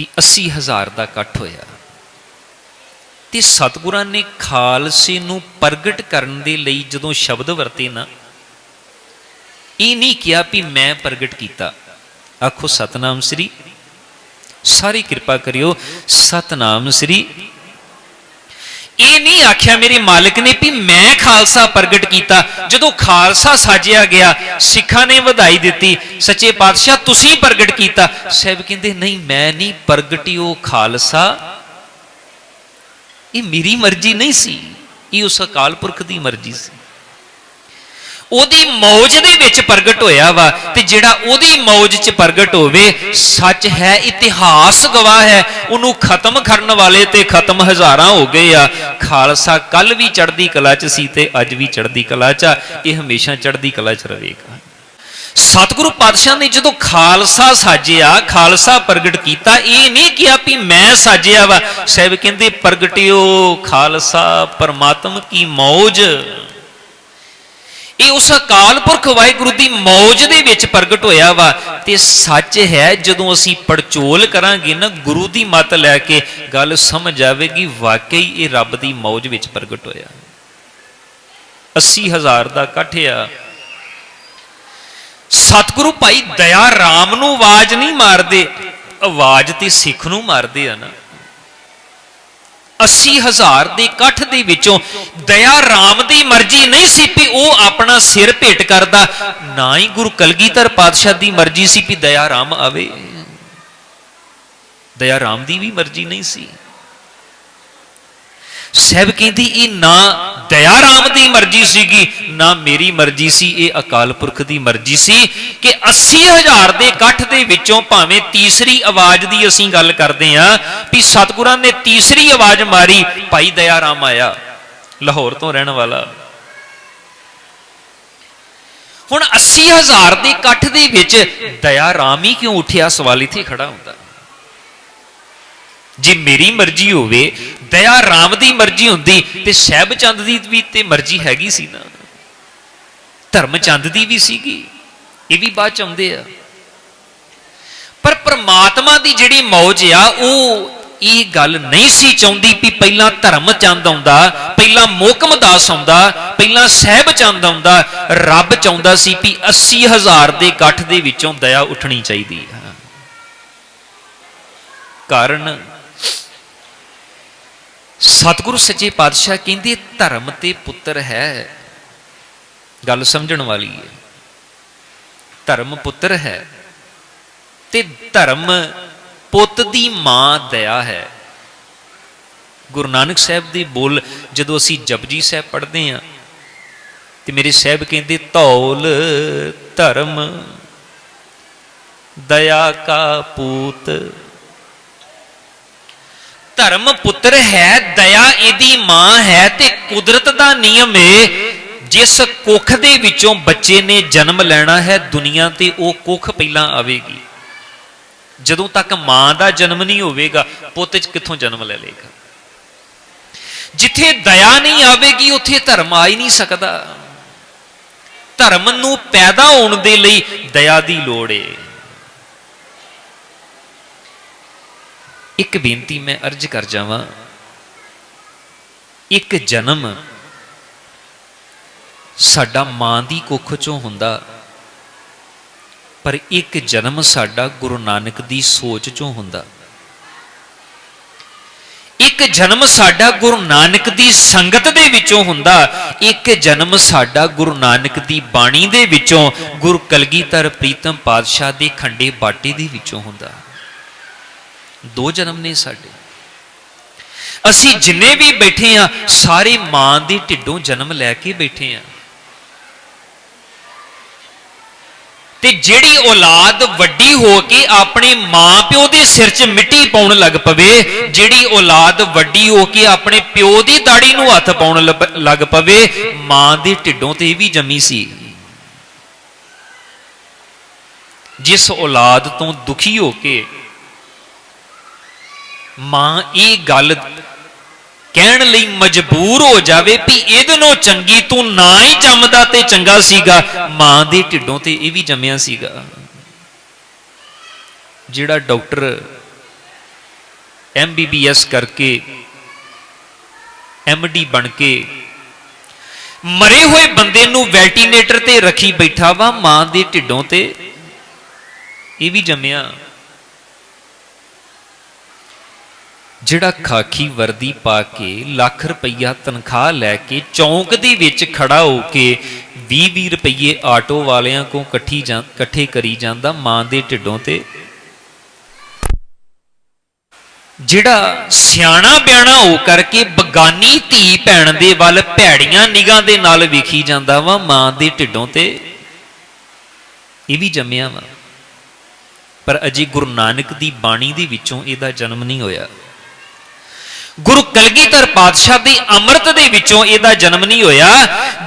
ਵੀ 80000 ਦਾ ਇਕੱਠ ਹੋਇਆ। ਤੇ ਸਤਿਗੁਰਾਂ ਨੇ ਖਾਲਸੇ ਨੂੰ ਪ੍ਰਗਟ ਕਰਨ ਦੇ ਲਈ ਜਦੋਂ ਸ਼ਬਦ ਵਰਤੇ ਨਾ, ਇਹ ਨਹੀਂ ਕਿਹਾ ਵੀ ਮੈਂ ਪ੍ਰਗਟ ਕੀਤਾ। ਆਖੋ, ਸਤਨਾਮ ਸ੍ਰੀ। ਸਾਰੀ ਕਿਰਪਾ ਕਰਿਓ, ਸਤਨਾਮ ਸ੍ਰੀ। ਇਹ ਨਹੀਂ ਆਖਿਆ ਮੇਰੇ ਮਾਲਕ ਨੇ ਵੀ ਮੈਂ ਖਾਲਸਾ ਪ੍ਰਗਟ ਕੀਤਾ। ਜਦੋਂ ਖਾਲਸਾ ਸਾਜਿਆ ਗਿਆ, ਸਿੱਖਾਂ ਨੇ ਵਧਾਈ ਦਿੱਤੀ, ਸੱਚੇ ਪਾਤਸ਼ਾਹ ਤੁਸੀਂ ਪ੍ਰਗਟ ਕੀਤਾ। ਸਾਹਿਬ ਕਹਿੰਦੇ, ਨਹੀਂ, ਮੈਂ ਨਹੀਂ ਪ੍ਰਗਟਿਓ ਖਾਲਸਾ। ਇਹ ਮੇਰੀ ਮਰਜ਼ੀ ਨਹੀਂ ਸੀ। ਇਹ ਉਸ ਅਕਾਲ ਪੁਰਖ ਦੀ ਮਰਜ਼ੀ ਸੀ। ਉਹਦੀ ਮੌਜ ਦੇ ਵਿੱਚ ਪ੍ਰਗਟ ਹੋਇਆ ਵਾ ਤੇ ਜਿਹੜਾ ਉਹਦੀ ਮੌਜ 'ਚ ਪ੍ਰਗਟ ਹੋਵੇ, ਸੱਚ ਹੈ, ਇਤਿਹਾਸ ਗਵਾਹ ਹੈ, ਉਹਨੂੰ ਖਤਮ ਕਰਨ ਵਾਲੇ ਤੇ ਖਤਮ ਹਜ਼ਾਰਾਂ ਹੋ ਗਏ ਆ। ਖਾਲਸਾ ਕੱਲ ਵੀ ਚੜ੍ਹਦੀ ਕਲਾ 'ਚ ਸੀ ਤੇ ਅੱਜ ਵੀ ਚੜ੍ਹਦੀ ਕਲਾ 'ਚ ਆ। ਇਹ ਹਮੇਸ਼ਾ ਚੜ੍ਹਦੀ ਕਲਾ 'ਚ ਰਹੇਗਾ। ਸਤਿਗੁਰੂ ਪਾਤਸ਼ਾਹ ਨੇ ਜਦੋਂ ਖਾਲਸਾ ਸਾਜਿਆ, ਖਾਲਸਾ ਪ੍ਰਗਟ ਕੀਤਾ, ਇਹ ਨਹੀਂ ਕਿਹਾ ਵੀ ਮੈਂ ਸਾਜਿਆ ਵਾ। ਸਾਹਿਬ ਕਹਿੰਦੇ, ਪ੍ਰਗਟਿਓ ਖਾਲਸਾ, ਪਰਮਾਤਮ ਕੀ ਮੌਜ। ਇਹ ਉਸ ਅਕਾਲ ਪੁਰਖ ਵਾਹਿਗੁਰੂ ਦੀ ਮੌਜ ਦੇ ਵਿੱਚ ਪ੍ਰਗਟ ਹੋਇਆ ਵਾ। ਤੇ ਸੱਚ ਹੈ, ਜਦੋਂ ਅਸੀਂ ਪੜਚੋਲ ਕਰਾਂਗੇ ਨਾ, ਗੁਰੂ ਦੀ ਮਤ ਲੈ ਕੇ ਗੱਲ ਸਮਝ ਆਵੇਗੀ, ਵਾਕਈ ਇਹ ਰੱਬ ਦੀ ਮੌਜ ਵਿੱਚ ਪ੍ਰਗਟ ਹੋਇਆ। 80000 ਦਾ ਇਕੱਠ ਆ ਸਤਿਗੁਰੂ ਭਾਈ, ਦਇਆ ਰਾਮ ਨੂੰ ਆਵਾਜ਼ ਨਹੀਂ ਮਾਰਦੇ, ਆਵਾਜ਼ ਤੇ ਸਿੱਖ ਨੂੰ ਮਾਰਦੇ ਆ ਨਾ। 80000 ਦੇ ਇਕੱਠ ਦੇ ਵਿੱਚੋਂ ਦਇਆ ਰਾਮ ਦੀ ਮਰਜ਼ੀ ਨਹੀਂ ਸੀ ਵੀ ਉਹ ਆਪਣਾ ਸਿਰ ਭੇਟ ਕਰਦਾ। ਨਾ ਹੀ ਗੁਰੂ ਕਲਗੀਧਰ ਪਾਤਸ਼ਾਹ ਦੀ ਮਰਜ਼ੀ ਸੀ ਵੀ ਦਇਆ ਰਾਮ ਆਵੇ। ਦਇਆ ਰਾਮ ਦੀ ਵੀ ਮਰਜ਼ੀ ਨਹੀਂ ਸੀ। ਸਹਿਬ ਕਹਿੰਦੀ, ਇਹ ਨਾ ਦਇਆ ਰਾਮ ਦੀ ਮਰਜ਼ੀ ਸੀਗੀ। ਨਾ ਮੇਰੀ ਮਰਜ਼ੀ ਸੀ, ਇਹ ਅਕਾਲ ਪੁਰਖ ਦੀ ਮਰਜ਼ੀ ਸੀ ਕਿ 80000 ਦੇ ਇਕੱਠ ਦੇ ਵਿੱਚੋਂ ਭਾਵੇਂ ਤੀਸਰੀ ਆਵਾਜ਼ ਦੀ ਅਸੀਂ ਗੱਲ ਕਰਦੇ ਆਂ ਵੀ ਸਤਿਗੁਰਾਂ ਨੇ ਤੀਸਰੀ ਆਵਾਜ਼ ਮਾਰੀ, ਭਾਈ ਦਇਆ ਰਾਮ ਆਇਆ, ਲਾਹੌਰ ਤੋਂ ਰਹਿਣ ਵਾਲਾ। ਹੁਣ 80000 ਦੇ ਇਕੱਠ ਦੇ ਵਿੱਚ ਦਇਆ ਰਾਮ ਹੀ ਕਿਉਂ ਉੱਠਿਆ? ਸਵਾਲ ਇੱਥੇ ਖੜਾ ਹੁੰਦਾ। ਜੇ ਮੇਰੀ ਮਰਜ਼ੀ ਹੋਵੇ ਦਇਆ ਰਾਮ ਦੀ ਮਰਜ਼ੀ ਹੁੰਦੀ ਤੇ ਸਹਿਬ ਚੰਦ ਦੀ ਵੀ ਤੇ ਮਰਜ਼ੀ ਹੈਗੀ ਸੀ ਨਾ। ਧਰਮ ਚੰਦ ਦੀ ਵੀ ਸੀਗੀ, ਇਹ ਵੀ ਬਾਅਦ ਚ ਆਉਂਦੇ ਆ। ਪਰ ਪ੍ਰਮਾਤਮਾ ਦੀ ਜਿਹੜੀ ਮੌਜ ਆ, ਉਹ ਇਹ ਗੱਲ ਨਹੀਂ ਸੀ ਚਾਹੁੰਦੀ ਵੀ ਪਹਿਲਾਂ ਧਰਮ ਚੰਦ ਆਉਂਦਾ, ਪਹਿਲਾਂ ਮੋਹਕਮ ਦਾਸ ਆਉਂਦਾ, ਪਹਿਲਾਂ ਸਹਿਬ ਚੰਦ ਆਉਂਦਾ। ਰੱਬ ਚਾਹੁੰਦਾ ਸੀ ਵੀ 80000 ਦੇ ਇਕੱਠ ਦੇ ਵਿੱਚੋਂ ਦਇਆ ਉੱਠਣੀ ਚਾਹੀਦੀ ਹੈ ਕਾਰਨ ਸਤਿਗੁਰੂ ਸੱਚੇ ਪਾਤਸ਼ਾਹ ਕਹਿੰਦੇ, ਧਰਮ ਤੇ ਪੁੱਤਰ ਹੈ। ਗੱਲ ਸਮਝਣ ਵਾਲੀ ਹੈ। ਧਰਮ ਪੁੱਤਰ ਹੈ ਤੇ ਧਰਮ ਪੁੱਤ ਦੀ ਮਾਂ ਦਇਆ ਹੈ। ਗੁਰੂ ਨਾਨਕ ਸਾਹਿਬ ਦੀ ਬੋਲ, ਜਦੋਂ ਅਸੀਂ ਜਪਜੀ ਸਾਹਿਬ ਪੜ੍ਹਦੇ ਹਾਂ, ਤੇ ਮੇਰੇ ਸਾਹਿਬ ਕਹਿੰਦੇ, ਧੌਲ, ਧਰਮ, ਦਇਆ ਕਾ ਪੂਤ ਧਰਮ ਪੁੱਤਰ ਹੈ, ਦਇਆ ਇਹਦੀ ਮਾਂ ਹੈ ਤੇ ਕੁਦਰਤ ਦਾ ਨਿਯਮ ਏ। ਜਿਸ ਕੁੱਖ ਦੇ ਵਿੱਚੋਂ ਬੱਚੇ ਨੇ ਜਨਮ ਲੈਣਾ ਹੈ ਦੁਨੀਆ ਤੇ ਉਹ ਕੁੱਖ ਪਹਿਲਾਂ ਆਵੇਗੀ। ਜਦੋਂ ਤੱਕ ਮਾਂ ਦਾ ਜਨਮ ਨਹੀਂ ਹੋਵੇਗਾ, ਪੁੱਤ ਚ ਕਿੱਥੋਂ ਜਨਮ ਲੈ ਲੇਗਾ ਜਿੱਥੇ ਦਇਆ ਨਹੀਂ ਆਵੇਗੀ, ਉੱਥੇ ਧਰਮ ਆ ਹੀ ਨਹੀਂ ਸਕਦਾ। ਧਰਮ ਨੂੰ ਪੈਦਾ ਹੋਣ ਦੇ ਲਈ ਦਇਆ ਦੀ ਲੋੜ ਏ। ਇੱਕ ਬੇਨਤੀ ਮੈਂ ਅਰਜ਼ ਕਰ ਜਾਵਾਂ। ਇੱਕ ਜਨਮ ਸਾਡਾ ਮਾਂ ਦੀ ਕੁੱਖ ਚੋਂ ਹੁੰਦਾ, ਪਰ ਇੱਕ ਜਨਮ ਸਾਡਾ ਗੁਰੂ ਨਾਨਕ ਦੀ ਸੋਚ ਚੋਂ ਹੁੰਦਾ। ਇੱਕ ਜਨਮ ਸਾਡਾ ਗੁਰੂ ਨਾਨਕ ਦੀ ਸੰਗਤ ਦੇ ਵਿੱਚੋਂ ਹੁੰਦਾ, ਇੱਕ ਜਨਮ ਸਾਡਾ ਗੁਰੂ ਨਾਨਕ ਦੀ ਬਾਣੀ ਦੇ ਵਿੱਚੋਂ ਗੁਰੂ ਕਲਗੀਧਰ ਪ੍ਰੀਤਮ ਪਾਤਸ਼ਾਹ ਦੇ ਖੰਡੇ ਬਾਟੇ ਦੇ ਵਿੱਚੋਂ ਹੁੰਦਾ। ਦੋ ਜਨਮ ਨੇ ਸਾਡੇ। ਅਸੀਂ ਜਿੰਨੇ ਵੀ ਬੈਠੇ ਆ, ਸਾਰੇ ਮਾਂ ਦੇ ਢਿੱਡੋਂ ਜਨਮ ਲੈ ਕੇ ਬੈਠੇ ਆ। ਤੇ ਜਿਹੜੀ ਔਲਾਦ ਵੱਡੀ ਹੋ ਕੇ ਆਪਣੇ ਮਾਂ-ਪਿਓ ਦੇ ਸਿਰ 'ਚ ਮਿੱਟੀ ਪਾਉਣ ਲੱਗ ਪਵੇ, ਜਿਹੜੀ ਔਲਾਦ ਵੱਡੀ ਹੋ ਕੇ ਆਪਣੇ ਪਿਓ ਦੀ ਦਾੜੀ ਨੂੰ ਹੱਥ ਪਾਉਣ ਲੱਗ- ਲੱਗ ਪਵੇ, ਮਾਂ ਦੇ ਢਿੱਡੋਂ ਤੇ ਵੀ ਜੰਮੀ ਸੀ। ਜਿਸ ਔਲਾਦ ਤੋਂ ਦੁਖੀ ਹੋ ਕੇ ਮਾਂ ਇਹ ਗੱਲ ਕਹਿਣ ਲਈ ਮਜਬੂਰ ਹੋ ਜਾਵੇ ਵੀ ਇਹਦੇ ਨਾਲੋਂ ਚੰਗੀ ਤੂੰ ਨਾ ਹੀ ਜੰਮਦਾ ਤੇ ਚੰਗਾ ਸੀਗਾ। ਮਾਂ ਦੇ ਢਿੱਡੋਂ ਤੇ ਇਹ ਵੀ ਜੰਮਿਆ ਸੀਗਾ। ਜਿਹੜਾ ਡਾਕਟਰ ਐਮਬੀਬੀਐਸ ਕਰਕੇ ਐਮਡੀ ਬਣ ਕੇ ਮਰੇ ਹੋਏ ਬੰਦੇ ਨੂੰ ਵੈਂਟੀਲੇਟਰ ਤੇ ਰੱਖੀ ਬੈਠਾ ਵਾ, ਮਾਂ ਦੇ ਢਿੱਡੋਂ ਤੇ ਇਹ ਵੀ ਜੰਮਿਆ। ਜਿਹੜਾ ਖਾਕੀ ਵਰਦੀ ਪਾ ਕੇ ਲੱਖ ਰੁਪਈਆ ਤਨਖਾਹ ਲੈ ਕੇ ਚੌਂਕ ਦੇ ਵਿੱਚ ਖੜਾ ਹੋ ਕੇ 20-20 ਰੁਪਈਏ ਆਟੋ ਵਾਲਿਆਂ ਕੋ ਇਕੱਠੀ ਜਾਂ, ਇਕੱਠੇ ਕਰੀ ਜਾਂਦਾ ਮਾਂ ਦੇ ਢਿੱਡੋਂ ਤੇ। ਜਿਹੜਾ ਸਿਆਣਾ ਬਿਆਣਾ ਹੋ ਕਰਕੇ ਬਗਾਨੀ ਧੀ ਭੈਣ ਦੇ ਵੱਲ ਭੈੜੀਆਂ ਨਿਗਾਹ ਦੇ ਨਾਲ ਵੇਖੀ ਜਾਂਦਾ ਵਾ ਮਾਂ ਦੇ ਢਿੱਡੋਂ ਤੇ। ਇਹ ਵੀ ਜੰਮਿਆ ਵਾ। ਪਰ ਅਜੇ ਗੁਰੂ ਨਾਨਕ ਦੀ ਬਾਣੀ ਦੇ ਵਿੱਚੋਂ ਇਹਦਾ ਜਨਮ ਨਹੀਂ ਹੋਇਆ। ਗੁਰੂ ਕਲਗੀਧਰ ਪਾਤਸ਼ਾਹ ਦੀ ਅੰਮ੍ਰਿਤ ਦੇ ਵਿੱਚੋਂ ਇਹਦਾ ਜਨਮ ਨਹੀਂ ਹੋਇਆ।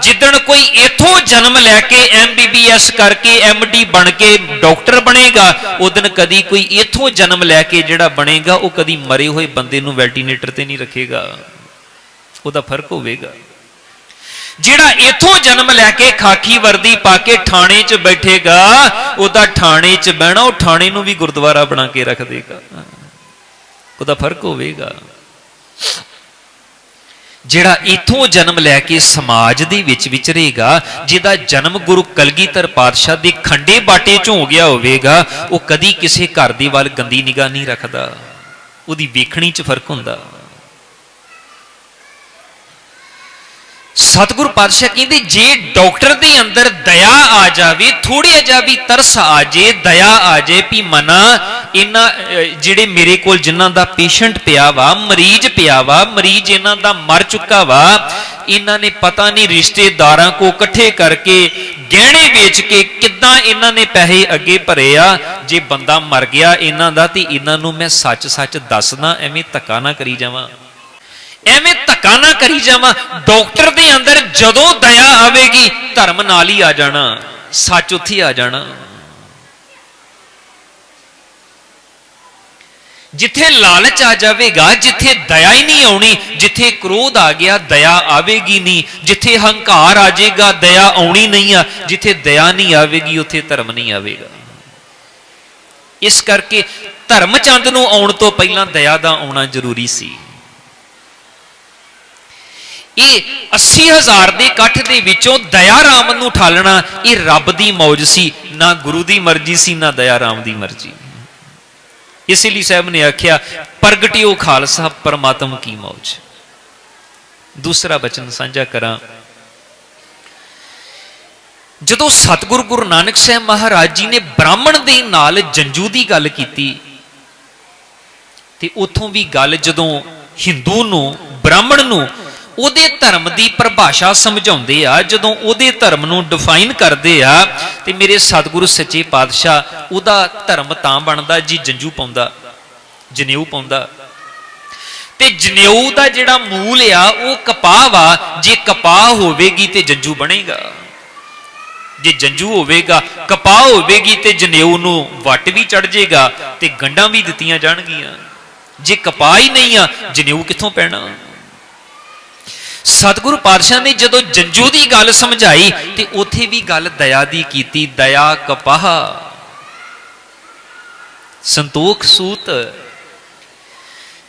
ਜਿੱਦਣ ਕੋਈ ਇਥੋਂ ਜਨਮ ਲੈ ਕੇ ਐਮਬੀਬੀਐਸ ਕਰਕੇ ਐਮਡੀ ਬਣ ਕੇ ਡਾਕਟਰ ਬਣੇਗਾ ਉਦਨ ਕਦੀ ਕੋਈ ਇਥੋਂ ਜਨਮ ਲੈ ਕੇ ਜਿਹੜਾ ਬਣੇਗਾ, ਉਹ ਕਦੀ ਮਰੇ ਹੋਏ ਬੰਦੇ ਨੂੰ ਵੈਂਟੀਲੇਟਰ ਤੇ ਨਹੀਂ ਰੱਖੇਗਾ। ਉਹਦਾ ਫ਼ਰਕ ਹੋਵੇਗਾ। ਜਿਹੜਾ ਇਥੋਂ ਜਨਮ ਲੈ ਕੇ ਖਾਕੀ ਵਰਦੀ ਪਾ ਕੇ ਥਾਣੇ 'ਚ ਬੈਠੇਗਾ, ਉਹਦਾ ਥਾਣੇ 'ਚ ਬਹਿਣਾ, ਉਹ ਥਾਣੇ ਨੂੰ ਵੀ ਗੁਰਦੁਆਰਾ ਬਣਾ ਕੇ ਰੱਖ ਦੇਗਾ। ਉਹਦਾ ਫ਼ਰਕ ਹੋਵੇਗਾ। ਜਿਹੜਾ ਇਥੋਂ ਜਨਮ ਲੈ ਕੇ ਸਮਾਜ ਦੇ ਵਿੱਚ ਵਿਚਰੇਗਾ, ਜਿਹਦਾ ਜਨਮ ਗੁਰੂ ਕਲਗੀਧਰ ਪਾਤਸ਼ਾਹ ਦੇ ਖੰਡੇ ਬਾਟੇ ਚੋਂ ਹੋ ਗਿਆ ਹੋਵੇਗਾ, ਉਹ ਕਦੀ ਕਿਸੇ ਘਰ ਦੀ ਵੱਲ ਗੰਦੀ ਨਿਗਾਹ ਨਹੀਂ ਰੱਖਦਾ। ਉਹਦੀ ਵੇਖਣੀ 'ਚ ਫ਼ਰਕ ਹੁੰਦਾ। ਸਤਿਗੁਰ ਪਾਤਸ਼ਾਹ ਕਹਿੰਦੇ, ਜੇ ਡਾਕਟਰ ਦੇ ਅੰਦਰ ਦਇਆ ਆ ਜਾਵੇ ਥੋੜੀ ਜਿਹਾ ਵੀ ਤਰਸ ਆ ਜੇ, ਦਇਆ ਆ ਜੇ, ਵੀ ਮਨਾ ਇਹਨਾਂ ਜਿਹੜੇ ਮੇਰੇ ਕੋਲ ਜਿਨ੍ਹਾਂ ਦਾ ਪੇਸ਼ੈਂਟ ਪਿਆ ਵਾ, ਮਰੀਜ਼ ਪਿਆ ਵਾ, ਮਰੀਜ਼ ਇਹਨਾਂ ਦਾ ਮਰ ਚੁੱਕਾ ਵਾ, ਇਹਨਾਂ ਨੇ ਪਤਾ ਨਹੀਂ ਰਿਸ਼ਤੇਦਾਰਾਂ ਕੋ ਇਕੱਠੇ ਕਰਕੇ ਗਹਿਣੇ ਵੇਚ ਕੇ ਕਿੱਦਾਂ ਇਹਨਾਂ ਨੇ ਪੈਸੇ ਅੱਗੇ ਭਰੇ ਆ। ਜੇ ਬੰਦਾ ਮਰ ਗਿਆ ਇਹਨਾਂ ਦਾ ਤੇ ਇਹਨਾਂ ਨੂੰ ਮੈਂ ਸੱਚ-ਸੱਚ ਦੱਸਦਾ, ਐਵੇਂ ਧੱਕਾ ਨਾ ਕਰੀ ਜਾਵਾਂ। ਐਵੇਂ ਧੱਕਾ ਨਾ ਕਰੀ ਜਾਵਾਂ। ਡਾਕਟਰ ਦੇ ਅੰਦਰ ਜਦੋਂ ਦਇਆ ਆਵੇਗੀ, ਧਰਮ ਨਾਲ ਹੀ ਆ ਜਾਣਾ। ਸੱਚ ਉੱਥੇ ਆ ਜਾਣਾ। ਜਿੱਥੇ ਲਾਲਚ ਆ ਜਾਵੇਗਾ, ਜਿੱਥੇ ਦਇਆ ਹੀ ਨਹੀਂ ਆਉਣੀ, ਜਿੱਥੇ ਕ੍ਰੋਧ ਆ ਗਿਆ, ਦਇਆ ਆਵੇਗੀ ਨਹੀਂ। ਜਿੱਥੇ ਹੰਕਾਰ ਆ ਜਾਏਗਾ, ਦਇਆ ਆਉਣੀ ਨਹੀਂ ਆ। ਜਿੱਥੇ ਦਇਆ ਨਹੀਂ ਆਵੇਗੀ, ਉੱਥੇ ਧਰਮ ਨਹੀਂ ਆਵੇਗਾ। ਇਸ ਕਰਕੇ ਧਰਮ ਚੰਦ ਨੂੰ ਆਉਣ ਤੋਂ ਪਹਿਲਾਂ ਦਇਆ ਦਾ ਆਉਣਾ ਜ਼ਰੂਰੀ ਸੀ। ਇਹ 80000 ਦੇ ਇਕੱਠ ਦੇ ਵਿੱਚੋਂ ਦਇਆ ਰਾਮ ਨੂੰ ਠਾਲਣਾ, ਇਹ ਰੱਬ ਦੀ ਮੌਜ ਸੀ, ਨਾ ਗੁਰੂ ਦੀ ਮਰਜ਼ੀ ਸੀ, ਨਾ ਦਇਆ ਰਾਮ ਦੀ ਮਰਜ਼ੀ। ਇਸੇ ਲਈ ਸਾਹਿਬ ਨੇ ਆਖਿਆ, ਪ੍ਰਗਟਿਓ ਖਾਲਸਾ, ਪਰਮਾਤਮ ਕੀ ਮੌਜ। ਦੂਸਰਾ ਬਚਨ ਸਾਂਝਾ ਕਰਾਂ। ਜਦੋਂ ਸਤਿਗੁਰੂ ਗੁਰੂ ਨਾਨਕ ਸਾਹਿਬ ਮਹਾਰਾਜ ਜੀ ਨੇ ਬ੍ਰਾਹਮਣ ਦੇ ਨਾਲ ਜੰਜੂ ਦੀ ਗੱਲ ਕੀਤੀ, ਤੇ ਉਥੋਂ ਵੀ ਗੱਲ ਜਦੋਂ ਹਿੰਦੂ ਨੂੰ, ਬ੍ਰਾਹਮਣ ਨੂੰ ਉਹਦੇ ਧਰਮ ਦੀ ਪਰਿਭਾਸ਼ਾ ਸਮਝਾਉਂਦੇ ਆ, ਜਦੋਂ ਉਹਦੇ ਧਰਮ ਨੂੰ ਡਿਫਾਈਨ ਕਰਦੇ ਆ, ਤੇ ਮੇਰੇ ਸਤਿਗੁਰੂ ਸੱਚੇ ਪਾਤਸ਼ਾਹ ਉਹਦਾ ਧਰਮ ਤਾਂ ਬਣਦਾ ਜੀ ਜੰਜੂ ਪਾਉਂਦਾ, ਜਨੇਊ ਪਾਉਂਦਾ। ਤੇ ਜਨੇਊ ਦਾ ਜਿਹੜਾ ਮੂਲ ਆ, ਉਹ ਕਪਾਹ ਵਾ ਜੇ ਕਪਾਹ ਹੋਵੇਗੀ ਤੇ ਜੰਜੂ ਬਣੇਗਾ। ਜੇ ਜੰਜੂ ਹੋਵੇਗਾ, ਕਪਾਹ ਹੋਵੇਗੀ ਤੇ ਜਨੇਊ ਨੂੰ ਵੱਟ ਵੀ ਚੜ ਜਾਏਗਾ ਤੇ ਗੰਡਾਂ ਵੀ ਦਿੱਤੀਆਂ ਜਾਣਗੀਆਂ। ਜੇ ਕਪਾਹ ਹੀ ਨਹੀਂ ਆ, ਜਨੇਊ ਕਿੱਥੋਂ ਪੈਣਾ? ਸਤਿਗੁਰੂ ਪਾਤਸ਼ਾਹ ਨੇ ਜਦੋਂ ਜੰਜੂ ਦੀ ਗੱਲ ਸਮਝਾਈ ਤੇ ਉੱਥੇ ਵੀ ਗੱਲ ਦਇਆ ਦੀ ਕੀਤੀ, ਦਇਆ ਕਪਾਹ। ਸੰਤੋਖ ਸੂਤ।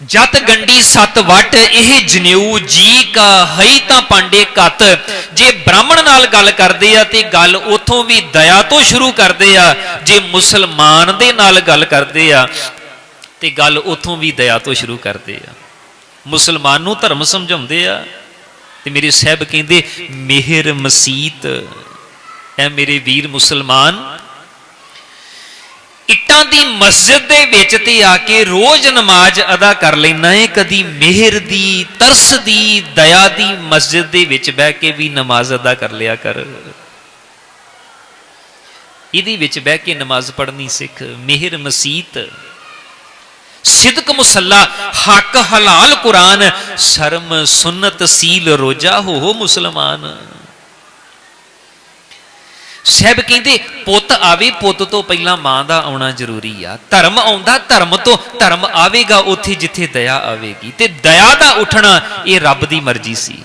ਜਤ ਗੰਡੀ ਸਤ ਵਟ, ਇਹ ਜਨੇਊ ਜੀ ਕਾ ਹਈ ਤਾਂ ਪਾਂਡੇ ਕਤ ਜੇ ਬ੍ਰਾਹਮਣ ਨਾਲ ਗੱਲ ਕਰਦੇ ਆ ਤੇ ਗੱਲ ਉਥੋਂ ਵੀ ਦਇਆ ਤੋਂ ਸ਼ੁਰੂ ਕਰਦੇ ਆ, ਜੇ ਮੁਸਲਮਾਨ ਦੇ ਨਾਲ ਗੱਲ ਕਰਦੇ ਆ ਤੇ ਗੱਲ ਉਥੋਂ ਵੀ ਦਇਆ ਤੋਂ ਸ਼ੁਰੂ ਕਰਦੇ ਆ। ਮੁਸਲਮਾਨ ਨੂੰ ਧਰਮ ਸਮਝਾਉਂਦੇ ਆ। ਤੇ ਮੇਰੇ ਸਾਹਿਬ ਕਹਿੰਦੇ, ਮਿਹਰ ਮਸੀਤ, ਐ ਮੇਰੇ ਵੀਰ ਮੁਸਲਮਾਨ। ਇੱਟਾਂ ਦੀ ਮਸਜਿਦ ਦੇ ਵਿੱਚ ਤੇ ਆ ਕੇ ਰੋਜ਼ ਨਮਾਜ਼ ਅਦਾ ਕਰ ਲੈਣਾ ਏ, ਕਦੀ ਮਿਹਰ ਦੀ, ਤਰਸ ਦੀ, ਦਇਆ ਦੀ ਮਸਜਿਦ ਦੇ ਵਿੱਚ ਬਹਿ ਕੇ ਵੀ ਨਮਾਜ਼ ਅਦਾ ਕਰ ਲਿਆ ਕਰ। ਇਹਦੇ ਵਿੱਚ ਬਹਿ ਕੇ ਨਮਾਜ਼ ਪੜ੍ਹਨੀ ਸਿੱਖ, ਮਿਹਰ ਮਸੀਤ। ਸਿਦਕ ਮੁਸੱਲਾ, ਹੱਕ ਹਲਾਲ ਕੁਰਾਨ, ਸ਼ਰਮ ਸੁਨਤ ਸੀਲ ਰੋਜਾ ਹੋ ਮੁਸਲਮਾਨ। ਸਹਿਬ ਕਹਿੰਦੇ, ਪੁੱਤ ਆਵੇ, ਪੁੱਤ ਤੋਂ ਪਹਿਲਾਂ ਮਾਂ ਦਾ ਆਉਣਾ ਜ਼ਰੂਰੀ ਆ। ਧਰਮ ਆਉਂਦਾ, ਧਰਮ ਤੋਂ ਧਰਮ ਆਵੇਗਾ, ਉੱਥੇ ਜਿੱਥੇ ਦਇਆ ਆਵੇਗੀ। ਤੇ ਦਇਆ ਦਾ ਉੱਠਣਾ ਇਹ ਰੱਬ ਦੀ ਮਰਜ਼ੀ ਸੀ।